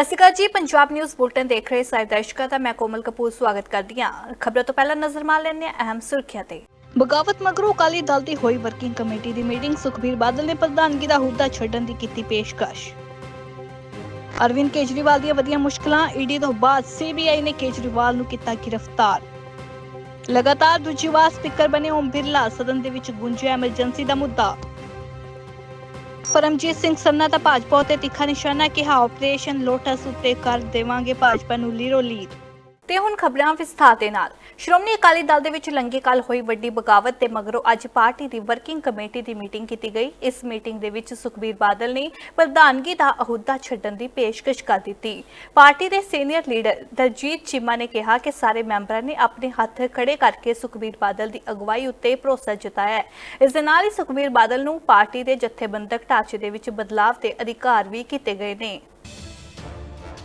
ਸਤਿ ਸ਼੍ਰੀ ਅਕਾਲ ਜੀ, Punjab news bulletin ਦੇਖ ਰਹੇ ਸਾਰੇ ਦਰਸ਼ਕਾਂ ਦਾ, ਮੈਂ ਕੋਮਲ ਕਪੂਰ ਸਵਾਗਤ ਕਰਦੀ ਹਾਂ। ਖਬਰਾਂ ਤੋਂ ਪਹਿਲਾਂ ਨਜ਼ਰ ਮਾਰ ਲੈਂਦੇ ਹਾਂ ਅਹਿਮ ਸੁਰਖੀਆਂ ਤੇ। ਬਗਾਵਤ ਮਗਰੋਂ ਅਕਾਲੀ ਦਲ ਦੀ ਹੋਈ ਵਰਕਿੰਗ ਕਮੇਟੀ ਦੀ ਮੀਟਿੰਗ ਸੁਖਬੀਰ ਬਾਦਲ ਨੇ ਪ੍ਰਧਾਨਗੀ ਦਾ ਅਹੁਦਾ ਛੱਡਣ ਦੀ ਕੀਤੀ ਪੇਸ਼ਕਸ਼। ਅਰਵਿੰਦ ਕੇਜਰੀਵਾਲ ਦੀਆਂ ਵਧੀਆਂ ਮੁਸ਼ਕਲਾਂ, ਈਡੀ ਤੋਂ ਬਾਅਦ ਸੀਬੀਆਈ ਨੇ ਕੇਜਰੀਵਾਲ ਨੂੰ ਕੀਤਾ ਗ੍ਰਿਫਤਾਰ। ਲਗਾਤਾਰ ਦੂਜੀ ਵਾਰ ਸਪੀਕਰ ਬਣੇ ਓਮ ਬਿਰਲਾ, ਸਦਨ ਦੇ ਵਿੱਚ ਗੁੰਜਿਆ ਐਮਰਜੈਂਸੀ ਦਾ ਮੁੱਦਾ। ਪਰਮਜੀਤ ਸਿੰਘ ਸੰਨਾ ਦਾ ਭਾਜਪਾ ਉਤੇ ਤਿੱਖਾ ਨਿਸ਼ਾਨਾ ਕਿਹਾ ਆਪਰੇਸ਼ਨ ਲੋਟਸ ਉੱਤੇ ਕਰ ਦੇਵਾਂਗੇ ਭਾਜਪਾ ਨੂੰ ਲੀਰੋ ਲੀਰ ਤੇ ਹੁਣ ਖਬਰਾਂ ਵਿਸਥਾਰ ਦੇ ਨਾਲ। ਸ਼੍ਰੋਮਣੀ ਅਕਾਲੀ ਦਲ ਦੇ ਵਿੱਚ ਲੰਗੇ ਕੱਲ ਹੋਈ ਵੱਡੀ ਬਗਾਵਤ ਤੇ ਮਗਰੋਂ ਅੱਜ ਪਾਰਟੀ ਦੀ ਵਰਕਿੰਗ ਕਮੇਟੀ ਦੀ ਮੀਟਿੰਗ ਕੀਤੀ ਗਈ। ਇਸ ਮੀਟਿੰਗ ਦੇ ਵਿੱਚ ਸੁਖਬੀਰ ਬਾਦਲ ਨੇ ਪ੍ਰਧਾਨਗੀ ਦਾ ਅਹੁਦਾ ਛੱਡਣ ਦੀ ਪੇਸ਼ਕਸ਼ ਕਰ ਦਿੱਤੀ। ਪਾਰਟੀ ਦੇ ਸੀਨੀਅਰ ਲੀਡਰ ਦਲਜੀਤ ਚੀਮਾ ਨੇ ਕਿਹਾ ਕਿ ਸਾਰੇ ਮੈਂਬਰਾਂ ਨੇ ਆਪਣੇ ਹੱਥ ਖੜੇ ਕਰਕੇ ਸੁਖਬੀਰ ਬਾਦਲ ਦੀ ਅਗਵਾਈ ਉੱਤੇ ਭਰੋਸਾ ਜਤਾਇਆ ਇਸ ਦੇ ਨਾਲ ਹੀ ਸੁਖਬੀਰ ਬਾਦਲ ਨੂੰ ਪਾਰਟੀ ਦੇ ਜਥੇਬੰਦਕ ਢਾਂਚੇ ਦੇ ਵਿੱਚ ਬਦਲਾਵ ਦੇ ਅਧਿਕਾਰ ਵੀ ਕੀਤੇ ਗਏ ਨੇ।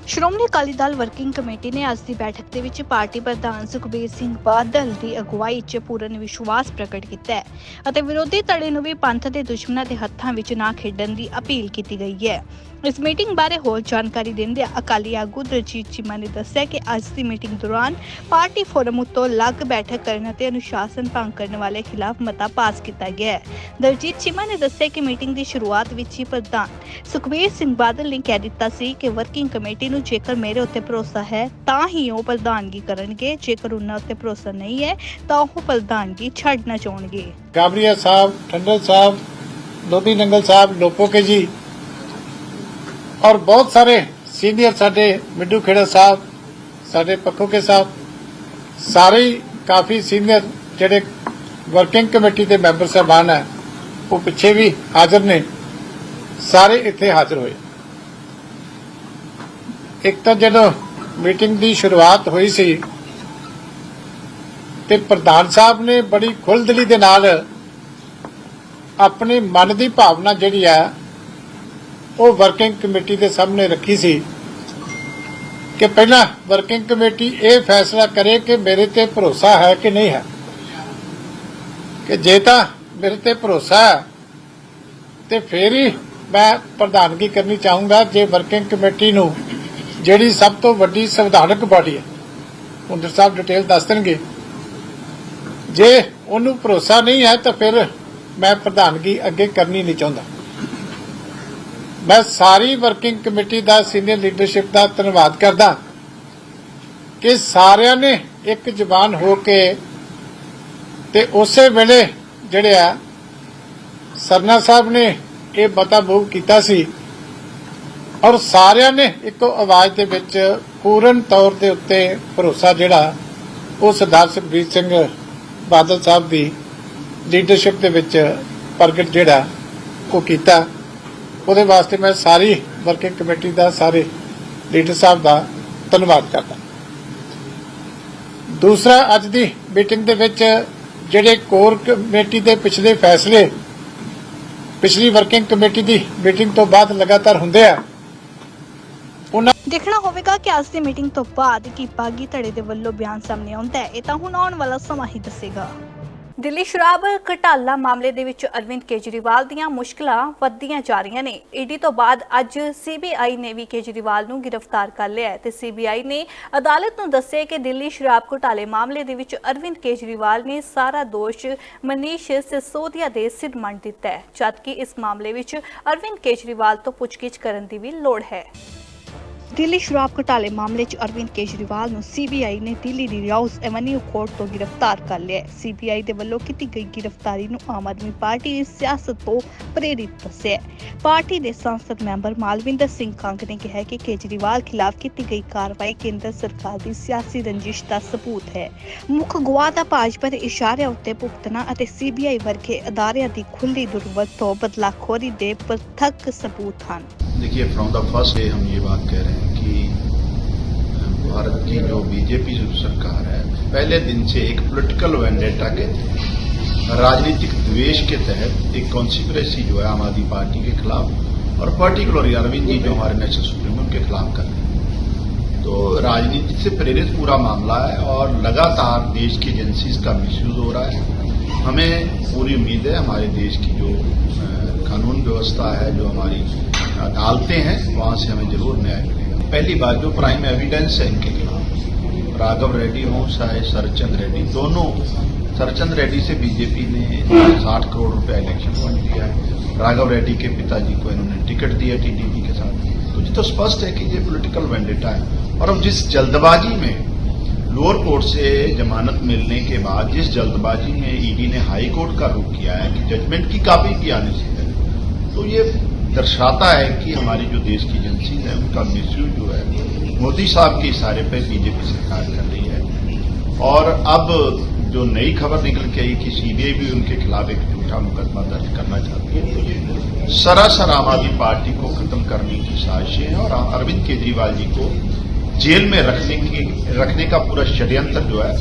ਸ਼੍ਰੋਮਣੀ ਅਕਾਲੀ ਦਲ ਵਰਕਿੰਗ ਕਮੇਟੀ ਨੇ ਅੱਜ ਦੀ ਬੈਠਕ ਦੇ ਵਿੱਚ ਪਾਰਟੀ ਪ੍ਰਧਾਨ ਸੁਖਬੀਰ ਸਿੰਘ ਬਾਦਲ ਦੀ ਅਗਵਾਈ 'ਚ ਪੂਰਨ ਵਿਸ਼ਵਾਸ ਪ੍ਰਗਟ ਕੀਤਾ ਹੈ ਅਤੇ ਵਿਰੋਧੀ ਧੜੇ ਨੂੰ ਵੀ ਪੰਥ ਦੇ ਦੁਸ਼ਮਣਾਂ ਦੇ ਹੱਥਾਂ ਵਿੱਚ ਨਾ ਖੇਡਣ ਦੀ ਅਪੀਲ ਕੀਤੀ ਗਈ ਹੈ। ਇਸ ਮੀਟਿੰਗ ਬਾਰੇ ਹੋਰ ਜਾਣਕਾਰੀ ਦਿੰਦਿਆਂ ਅਕਾਲੀ ਆਗੂ ਦਰਜੀਤ ਚੀਮਾ ਨੇ ਦੱਸਿਆ ਕਿ ਅੱਜ ਦੀ ਮੀਟਿੰਗ ਦੌਰਾਨ ਪਾਰਟੀ ਫੋਰਮ ਉੱਤੋਂ ਲੱਗ ਬੈਠਕ ਕਰਨ ਅਤੇ ਅਨੁਸ਼ਾਸਨ ਭੰਗ ਕਰਨ ਵਾਲੇ ਖਿਲਾਫ ਮਤਾ ਪਾਸ ਕੀਤਾ ਗਿਆ ਹੈ। ਦਰਜੀਤ ਚੀਮਾ ਨੇ ਦੱਸਿਆ ਕਿ ਮੀਟਿੰਗ ਦੀ ਸ਼ੁਰੂਆਤ ਵਿੱਚ ਹੀ ਪ੍ਰਧਾਨ ਸੁਖਬੀਰ ਸਿੰਘ ਬਾਦਲ ਨੇ ਕਹਿ ਦਿੱਤਾ ਸੀ ਕਿ ਵਰਕਿੰਗ ਕਮੇਟੀ ਨੂੰ ਜੇਕਰ ਮੇਰੇ ਉੱਤੇ ਭਰੋਸਾ ਹੈ, ਤਾਂ ਹੀ ਉਹ ਪ੍ਰਧਾਨਗੀ ਕਰਨਗੇ। ਜੇਕਰ ਉਹਨਾਂ ਉੱਤੇ ਭਰੋਸਾ ਨਹੀਂ ਹੈ, ਤਾਂ ਉਹ ਪ੍ਰਧਾਨਗੀ ਛੱਡਣਾ ਚਾਹਣਗੇ ਗਾਬਰੀਆ ਸਾਹਿਬ, ਠੰਡਲ ਸਾਹਿਬ ਲੋਬੀ ਨੰਗਲ ਸਾਹਿਬ, ਲੋਪੋਕੇ ਜੀ ਔਰ ਬਹੁਤ ਸਾਰੇ ਸੀਨੀਅਰ ਸਾਡੇ ਮਿੱਡੂ ਖੇੜਾ ਸਾਹਿਬ, ਸਾਡੇ ਪੱਖੋ ਕੇ ਸਾਹਿਬ, ਸਾਰੇ ਕਾਫੀ ਸੀਨੀਅਰ ਜਿਹੜੇ ਵਰਕਿੰਗ ਕਮੇਟੀ ਦੇ ਮੈਂਬਰ ਸਾਹਿਬਾਨ ਹੈ, ਉਹ ਪਿੱਛੇ ਵੀ ਹਾਜ਼ਰ ਨੇ, ਸਾਰੇ ਇੱਥੇ ਹਾਜ਼ਰ ਹੋਏ। ਇੱਕ ਤਾਂ ਜਦੋਂ ਮੀਟਿੰਗ ਦੀ ਸ਼ੁਰੂਆਤ ਹੋਈ ਸੀ, ਤੇ ਪ੍ਰਧਾਨ ਸਾਹਿਬ ਨੇ ਬੜੀ ਖੁੱਲਦਲੀ ਦੇ ਨਾਲ ਆਪਣੇ ਮਨ ਦੀ ਭਾਵਨਾ ਜਿਹੜੀ ਹੈ ਉਹ ਵਰਕਿੰਗ ਕਮੇਟੀ ਦੇ ਸਾਹਮਣੇ ਰੱਖੀ ਸੀ ਕਿ ਪਹਿਲਾਂ ਵਰਕਿੰਗ ਕਮੇਟੀ ਇਹ ਫੈਸਲਾ ਕਰੇ ਕਿ ਮੇਰੇ ਤੇ ਭਰੋਸਾ ਹੈ ਕਿ ਨਹੀਂ ਹੈ। ਕਿ ਜੇ ਤਾਂ ਮੇਰੇ ਤੇ ਭਰੋਸਾ ਹੈ, ਤੇ ਫੇਰ ਹੀ ਮੈਂ ਪ੍ਰਧਾਨਗੀ ਕਰਨੀ ਚਾਹੂੰਗਾ ਜੇ ਵਰਕਿੰਗ ਕਮੇਟੀ ਨੂੰ ਜਿਹੜੀ ਸਭ ਤੋਂ ਵੱਡੀ ਸੰਵਿਧਾਨਕ ਬਾਡੀ ਹੈ ਹੁੰਦਰ ਸਾਹਿਬ ਡਿਟੇਲ ਦੱਸ ਦੇਣਗੇ। ਜੇ ਉਹਨੂੰ ਭਰੋਸਾ ਨਹੀਂ ਹੈ ਤਾਂ ਫਿਰ ਮੈਂ ਪ੍ਰਧਾਨਗੀ ਅੱਗੇ ਕਰਨੀ ਨਹੀਂ ਚਾਹੁੰਦਾ। ਮੈਂ ਸਾਰੀ ਵਰਕਿੰਗ ਕਮੇਟੀ ਦਾ ਸੀਨੀਅਰ ਲੀਡਰਸ਼ਿਪ ਦਾ ਧੰਨਵਾਦ ਕਰਦਾ ਕਿ ਸਾਰਿਆਂ ਨੇ ਇੱਕ ਜ਼ਬਾਨ ਹੋ ਕੇ ਤੇ ਉਸੇ ਵੇਲੇ ਜਿਹੜੇ ਆ, ਸਰਨਾ ਸਾਹਿਬ ਨੇ ਇਹ ਮਤਾ ਮੂਵ ਕੀਤਾ ਸੀ ਔਰ ਸਾਰਿਆਂ ਨੇ ਇੱਕੋ ਆਵਾਜ਼ ਦੇ ਵਿੱਚ ਪੂਰਨ ਤੌਰ ਦੇ ਉੱਤੇ ਭਰੋਸਾ ਜਿਹੜਾ ਉਹ ਸਰਦਾਰ ਸੁਖਬੀਰ ਸਿੰਘ ਬਾਦਲ ਸਾਹਿਬ ਦੀ ਲੀਡਰਸ਼ਿਪ ਦੇ ਵਿੱਚ ਪ੍ਰਗਟ ਜਿਹੜਾ ਉਹ ਕੀਤਾ। ਉਹਦੇ ਵਾਸਤੇ ਮੈਂ ਸਾਰੀ ਵਰਕਿੰਗ ਕਮੇਟੀ ਦਾ, ਸਾਰੇ ਲੀਡਰ ਸਾਹਿਬ ਦਾ ਧੰਨਵਾਦ ਕਰਦਾ। ਦੂਸਰਾ, ਅੱਜ ਦੀ ਮੀਟਿੰਗ ਦੇ ਵਿੱਚ ਜਿਹੜੇ ਕੋਰ ਕਮੇਟੀ ਦੇ ਪਿਛਲੇ ਫੈਸਲੇ, ਪਿਛਲੀ ਵਰਕਿੰਗ ਕਮੇਟੀ ਦੀ ਮੀਟਿੰਗ ਤੋਂ ਬਾਅਦ ਲਗਾਤਾਰ ਹੁੰਦੇ ਆ, ਉਹਨਾਂ ਦੇਖਣਾ ਹੋਵੇਗਾ ਕਿ ਅੱਜ ਦੀ ਮੀਟਿੰਗ ਤੋਂ ਬਾਅਦ ਕੀ ਬਾਗੀ ਧੜੇ ਦੇ ਵੱਲੋਂ ਬਿਆਨ ਸਾਹਮਣੇ ਆਉਂਦਾ ਹੈ। ਇਹ ਤਾਂ ਹੁਣ ਆਉਣ ਵਾਲਾ ਸਮਾਂ ਹੀ ਦੱਸੇਗਾ। ਦਿੱਲੀ ਸ਼ਰਾਬ ਘਟਾਲਾ ਮਾਮਲੇ ਦੇ ਵਿੱਚ ਅਰਵਿੰਦ ਕੇਜਰੀਵਾਲ ਦੀਆਂ ਮੁਸ਼ਕਲਾਂ ਵੱਧਦੀਆਂ ਜਾ ਰਹੀਆਂ ਨੇ। ਈਡੀ ਤੋਂ ਬਾਅਦ ਅੱਜ ਸੀਬੀਆਈ ਨੇ ਵੀ ਕੇਜਰੀਵਾਲ ਨੂੰ ਗ੍ਰਿਫਤਾਰ ਕਰ ਲਿਆ ਹੈ ਤੇ ਸੀਬੀਆਈ ਨੇ ਅਦਾਲਤ ਨੂੰ ਦੱਸਿਆ ਕਿ ਦਿੱਲੀ ਸ਼ਰਾਬ ਘੁਟਾਲੇ ਮਾਮਲੇ ਦੇ ਵਿੱਚ ਅਰਵਿੰਦ ਕੇਜਰੀਵਾਲ ਨੇ ਸਾਰਾ ਦੋਸ਼ ਮਨੀਸ਼ ਸਿਸੋਦੀਆ ਦੇ ਸਿਰ ਮੰਨ ਦਿੱਤਾ ਹੈ, ਜਦਕਿ ਇਸ ਮਾਮਲੇ ਵਿੱਚ ਅਰਵਿੰਦ ਕੇਜਰੀਵਾਲ ਤੋਂ ਪੁੱਛਗਿੱਛ ਕਰਨ ਦੀ ਵੀ ਲੋੜ ਹੈ। ਦਿੱਲੀ ਸ਼ਰਾਬ ਘੁਟਾਲੇ ਮਾਮਲੇ 'ਚ ਅਰਵਿੰਦ ਕੇਜਰੀਵਾਲ ਨੂੰ ਸੀਬੀਆਈ ਨੇ ਦਿੱਲੀ ਦੀ ਰਾਉਸ ਐਵਨਿਊ ਕੋਰਟ ਤੋਂ ਗ੍ਰਿਫਤਾਰ ਕਰ ਲਿਆ ਹੈ। ਸੀਬੀਆਈ ਦੇ ਵੱਲੋਂ ਕੀਤੀ ਗਈ ਗ੍ਰਿਫਤਾਰੀ ਨੂੰ ਆਮ ਆਦਮੀ ਪਾਰਟੀ ਦੀ ਸਿਆਸਤ ਤੋਂ ਪ੍ਰੇਰਿਤ ਦੱਸਿਆ ਪਾਰਟੀ ਦੇ ਸੰਸਦ ਮੈਂਬਰ ਮਾਲਵਿੰਦਰ ਸਿੰਘ ਕੰਗ ਨੇ ਕਿਹਾ ਕਿ ਕੇਜਰੀਵਾਲ ਖਿਲਾਫ ਕੀਤੀ ਗਈ ਕਾਰਵਾਈ ਕੇਂਦਰ ਸਰਕਾਰ ਦੀ ਸਿਆਸੀ ਰੰਜਿਸ਼ ਦਾ ਸਬੂਤ ਹੈ। ਮੁੱਖ ਗਵਾਹ ਦਾ ਭਾਜਪਾ ਦੇ ਇਸ਼ਾਰਿਆਂ ਉੱਤੇ ਭੁਗਤਣਾ ਅਤੇ ਸੀਬੀਆਈ ਵਰਗੇ ਅਦਾਰਿਆਂ ਦੀ ਖੁੱਲ੍ਹੀ ਦੁਰਵਰਤੋਂ ਬਦਲਾਖੋਰੀ ਦੇ ਪ੍ਰਤੱਖ ਸਬੂਤ ਹਨ। देखिए फ्रॉम द फ़र्स्ट डे हम ये बात कह रहे हैं कि भारत की जो बीजेपी जो सरकार है, पहले दिन से एक पॉलिटिकल वेंडेटा के राजनीतिक द्वेष के तहत एक कॉन्सिपरेसी जो है आम आदमी पार्टी के खिलाफ और पर्टिकुलरली अरविंद जी जो हमारे नेशनल सुप्रीमो उनके खिलाफ कर रहे हैं। तो राजनीति से प्रेरित पूरा मामला है और लगातार देश की एजेंसीज का मिसयूज हो रहा है। हमें पूरी उम्मीद है हमारे देश की जो कानून व्यवस्था है, जो हमारी अदालतें हैं, वहाँ से हमें ज़रूर न्याय मिलेगा। पहली बात जो प्राइम एविडेंस है इनके खिलाफ। राघव रेड्डी हों चाहे सरचंद रेड्डी, दोनों सरचंद रेड्डी से बीजेपी ने 60 करोड़ रुपया इलेक्शन फंड दिया है। राघव रेड्डी के पिताजी को इन्होंने टिकट दिया टीडीपी के साथ। तो ये तो स्पष्ट है कि ये पॉलिटिकल वेंडेटा है। और अब जिस जल्दबाजी में लोअर कोर्ट से जमानत मिलने के बाद जिस जल्दबाजी में ईडी ने हाई कोर्ट का रुख किया है कि जजमेंट की कापी भी आने से है तो ये दर्शाता है कि हमारी जो देश की एजेंसी है, उनका मिसयूज जो है, मोदी साहब के इशारे पर बीजेपी सरकार कर रही है। और अब जो नई खबर निकल के आई कि सीबीआई भी उनके खिलाफ एक झूठा मुकदमा दर्ज करना चाहती है तो ये सरासर आम आदमी पार्टी को खत्म करने की साजिशें हैं और अरविंद केजरीवाल जी को जेल में रखने की रखने का पूरा षड्यंत्र जो है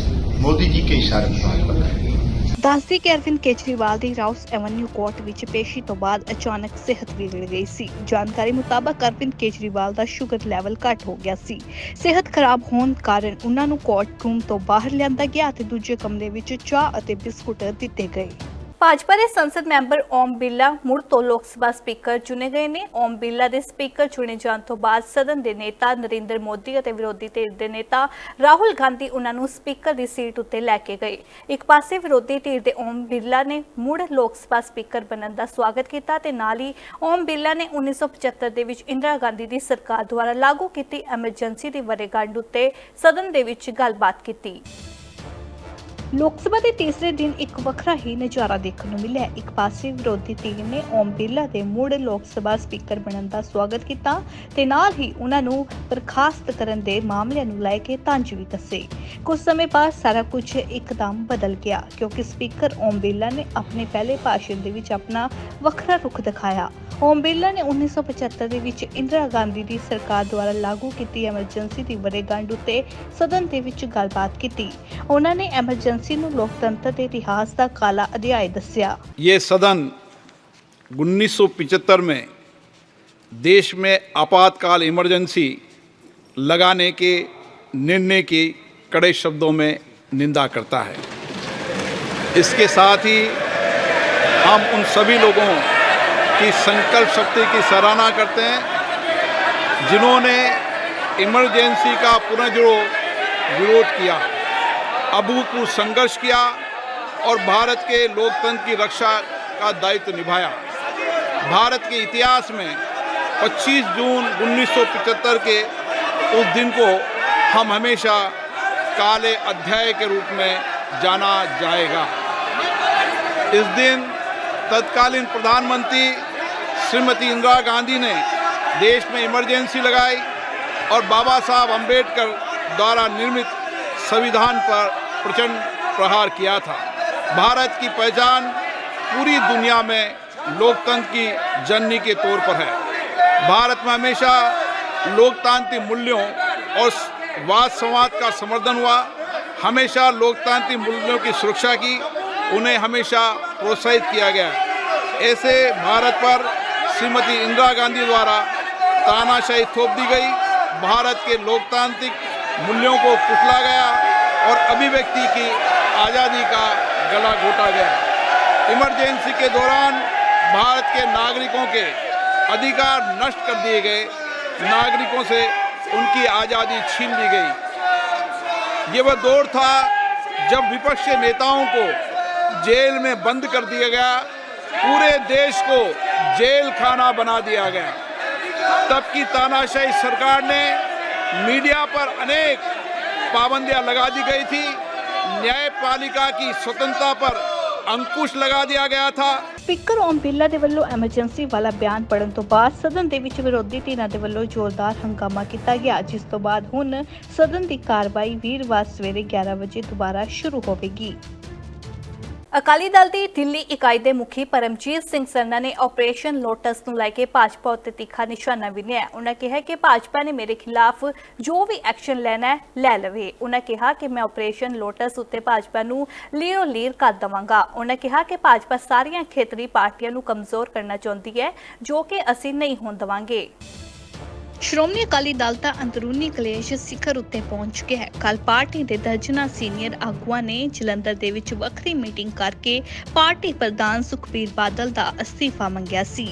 मोदी जी के इशारे पर भाजपा कर रही है ਦੱਸਦੀ ਕਿ ਅਰਵਿੰਦ ਕੇਜਰੀਵਾਲ ਦੀ ਰਾਉਸ ਐਵਨਿਊ ਕੋਰਟ ਵਿੱਚ ਪੇਸ਼ੀ ਤੋਂ ਬਾਅਦ ਅਚਾਨਕ ਸਿਹਤ ਵਿਗੜ ਗਈ ਸੀ ਜਾਣਕਾਰੀ ਮੁਤਾਬਕ ਅਰਵਿੰਦ ਕੇਜਰੀਵਾਲ ਦਾ ਸ਼ੂਗਰ ਲੈਵਲ ਘੱਟ ਹੋ ਗਿਆ ਸੀ ਸਿਹਤ ਖਰਾਬ ਹੋਣ ਕਾਰਨ ਉਹਨਾਂ ਨੂੰ ਕੋਰਟ ਰੂਮ ਤੋਂ ਬਾਹਰ ਲਿਆਂਦਾ ਗਿਆ ਅਤੇ ਦੂਜੇ ਕਮਰੇ ਵਿੱਚ ਚਾਹ ਅਤੇ ਬਿਸਕੁਟ ਦਿੱਤੇ ਗਏ ਭਾਜਪਾ ਦੇ ਸੰਸਦ ਮੈਂਬਰ ਓਮ ਬਿਰਲਾ ਮੁੜ ਤੋਂ ਲੋਕ ਸਭਾ ਸਪੀਕਰ ਚੁਣੇ ਗਏ ਨੇ। ਓਮ ਬਿਰਲਾ ਦੇ ਸਪੀਕਰ ਚੁਣੇ ਜਾਣ ਤੋਂ ਬਾਅਦ ਸਦਨ ਦੇ ਨੇਤਾ ਨਰਿੰਦਰ ਮੋਦੀ ਅਤੇ ਵਿਰੋਧੀ ਧਿਰ ਦੇ ਨੇਤਾ ਰਾਹੁਲ ਗਾਂਧੀ ਉਹਨਾਂ ਨੂੰ ਸਪੀਕਰ ਦੀ ਸੀਟ ਉੱਤੇ ਲੈ ਕੇ ਗਏ। ਇੱਕ ਪਾਸੇ ਵਿਰੋਧੀ ਧਿਰ ਦੇ ਓਮ ਬਿਰਲਾ ਨੇ ਮੁੜ ਲੋਕ ਸਭਾ ਸਪੀਕਰ ਬਣਨ ਦਾ ਸਵਾਗਤ ਕੀਤਾ ਤੇ ਨਾਲ ਹੀ ਓਮ ਬਿਰਲਾ ਨੇ 1975 ਦੇ ਵਿੱਚ ਇੰਦਰਾ ਗਾਂਧੀ ਦੀ ਸਰਕਾਰ ਦੁਆਰਾ ਲਾਗੂ ਕੀਤੀ ਐਮਰਜੈਂਸੀ ਦੀ ਵਰੇਗੰਢ ਉੱਤੇ ਸਦਨ ਦੇ ਵਿੱਚ ਗੱਲਬਾਤ ਕੀਤੀ। ਲੋਕ ਸਭਾ ਦੇ ਤੀਸਰੇ ਦਿਨ ਇੱਕ ਵੱਖਰਾ ਹੀ ਨਜ਼ਾਰਾ ਦੇਖਣ ਨੂੰ ਮਿਲਿਆ। ਇੱਕ ਪਾਸੇ ਵਿਰੋਧੀ ਟੀਮ ਨੇ ਓਮ ਬਿਰਲਾ ਦੇ ਮੁੜ ਲੋਕ ਸਭਾ ਸਪੀਕਰ ਬਣਨ ਦਾ ਸਵਾਗਤ ਕੀਤਾ ਤੇ ਨਾਲ ਹੀ ਉਹਨਾਂ ਨੂੰ ਬਰਖਾਸਤ ਕਰਨ ਦੇ ਮਾਮਲਿਆਂ ਨੂੰ ਲੈ ਕੇ ਤੰਜ ਵੀ ਕੱਸੇ ਕੁਝ ਸਮੇਂ ਬਾਅਦ ਸਾਰਾ ਕੁਝ ਇੱਕਦਮ ਬਦਲ ਗਿਆ, ਕਿਉਂਕਿ ਸਪੀਕਰ ਓਮ ਬਿਰਲਾ ਨੇ ਆਪਣੇ ਪਹਿਲੇ ਭਾਸ਼ਣ ਦੇ ਵਿੱਚ ਆਪਣਾ ਵੱਖਰਾ ਰੁਖ ਦਿਖਾਇਆ। ਓਮ ਬਿਰਲਾ ਨੇ 1975 ਦੇ ਵਿੱਚ ਇੰਦਰਾ ਗਾਂਧੀ ਦੀ ਸਰਕਾਰ ਦੁਆਰਾ ਲਾਗੂ ਕੀਤੀ ਐਮਰਜੈਂਸੀ ਦੀ ਵਰ੍ਹੇਗੰਢ ਉੱਤੇ ਸਦਨ ਦੇ ਵਿੱਚ ਗੱਲਬਾਤ ਕੀਤੀ ਉਹਨਾਂ ਨੇ ਐਮਰਜੈਂਸੀ ਨੂੰ ਲੋਕਤੰਤਰ ਦੇ ਇਤਿਹਾਸ ਦਾ ਕਾਲਾ ਅਧਿਆਇ ਦੱਸਿਆ ये सदन 1975 में देश में आपातकाल इमरजेंसी लगाने के निर्णय की कड़े शब्दों में निंदा करता है इसके साथ ही हम उन सभी लोगों की संकल्प शक्ति की सराहना करते हैं, जिन्होंने इमरजेंसी का पुनर्जोर विरोध किया, अभूतपूर्व संघर्ष किया और भारत के लोकतंत्र की रक्षा का दायित्व निभाया। भारत के इतिहास में 25 जून 1975 के उस दिन को हम हमेशा काले अध्याय के रूप में जाना जाएगा। इस दिन तत्कालीन प्रधानमंत्री श्रीमती इंदिरा गांधी ने देश में इमरजेंसी लगाई और बाबा साहब अंबेडकर द्वारा निर्मित संविधान पर प्रचंड प्रहार किया था। भारत की पहचान पूरी दुनिया में लोकतंत्र की जननी के तौर पर है। भारत में हमेशा लोकतांत्रिक मूल्यों और वाद संवाद का समर्थन हुआ। हमेशा लोकतांत्रिक मूल्यों की सुरक्षा की, उन्हें हमेशा प्रोत्साहित किया गया। ऐसे भारत पर श्रीमती इंदिरा गांधी द्वारा तानाशाही थोप दी गई। भारत के लोकतांत्रिक मूल्यों को कुचला गया और अभिव्यक्ति की आज़ादी का गला घोटा गया। इमरजेंसी के दौरान भारत के नागरिकों के अधिकार नष्ट कर दिए गए। नागरिकों से उनकी आज़ादी छीन ली गई। ये वह दौर था जब विपक्ष के नेताओं को जेल में बंद कर दिया गया। पूरे देश को जेल खाना बना दिया गया तब की तानाशाही सरकार ने मीडिया पर अनेक पाबंदियां लगा दी गई थी न्यायपालिका की स्वतंत्रता पर अंकुश लगा दिया गया था ਸਪੀਕਰ ਓਮ ਬਿਰਲਾ ਦੇ ਵੱਲੋਂ ਐਮਰਜੈਂਸੀ ਵਾਲਾ ਬਿਆਨ ਪੜਨ ਤੋਂ ਬਾਅਦ ਸਦਨ ਦੇ ਵਿੱਚ ਵਿਰੋਧੀ ਧਿਰਾਂ ਦੇ ਵੱਲੋਂ ਜ਼ੋਰਦਾਰ ਹੰਗਾਮਾ ਕੀਤਾ ਗਿਆ ਜਿਸ ਤੋਂ ਬਾਅਦ ਹੁਣ ਸਦਨ ਦੀ ਕਾਰਵਾਈ ਵੀਰਵਾਰ ਸਵੇਰੇ 11 ਵਜੇ ਦੁਬਾਰਾ ਸ਼ੁਰੂ ਹੋਵੇਗੀ ਅਕਾਲੀ ਦਲ ਦੀ ਦਿੱਲੀ ਇਕਾਈ ਦੇ ਮੁਖੀ ਪਰਮਜੀਤ ਸਿੰਘ ਸਰਨਾ ਨੇ ਆਪਰੇਸ਼ਨ ਲੋਟਸ ਨੂੰ ਲੈ ਕੇ ਭਾਜਪਾ ਉੱਤੇ ਤਿੱਖਾ ਨਿਸ਼ਾਨਾ ਵਿੰਨਿਆ ਹੈ। ਉਹਨਾਂ ਕਿਹਾ ਕਿ ਭਾਜਪਾ ਨੇ ਮੇਰੇ ਖਿਲਾਫ ਜੋ ਵੀ ਐਕਸ਼ਨ ਲੈਣਾ ਹੈ, ਲੈ ਲਵੇ। ਉਹਨਾਂ ਕਿਹਾ ਕਿ ਮੈਂ ਆਪਰੇਸ਼ਨ ਲੋਟਸ ਉੱਤੇ ਭਾਜਪਾ ਨੂੰ ਲੀਰੋ ਲੀਰ ਕਰ ਦਵਾਂਗਾ। ਉਹਨਾਂ ਕਿਹਾ ਕਿ ਭਾਜਪਾ ਸਾਰੀਆਂ ਖੇਤਰੀ ਪਾਰਟੀਆਂ ਨੂੰ ਕਮਜ਼ੋਰ ਕਰਨਾ ਚਾਹੁੰਦੀ ਹੈ, ਜੋ ਕਿ ਅਸੀਂ ਨਹੀਂ ਹੋਣ ਦਵਾਂਗੇ। ਸ਼੍ਰੋਮਣੀ ਅਕਾਲੀ ਦਲ ਦਾ ਅੰਦਰੂਨੀ ਕਲੇਸ਼ ਸਿਖਰ ਉੱਤੇ ਪਹੁੰਚ ਗਿਆ ਹੈ। ਕੱਲ ਪਾਰਟੀ ਦੇ ਦਰਜਨਾ ਸੀਨੀਅਰ ਆਗੂਆਂ ਨੇ ਜਲੰਧਰ ਦੇ ਵਿੱਚ ਵੱਖਰੀ ਮੀਟਿੰਗ ਕਰਕੇ ਪਾਰਟੀ ਪ੍ਰਧਾਨ ਸੁਖਬੀਰ ਬਾਦਲ ਦਾ ਅਸਤੀਫਾ ਮੰਗਿਆ ਸੀ।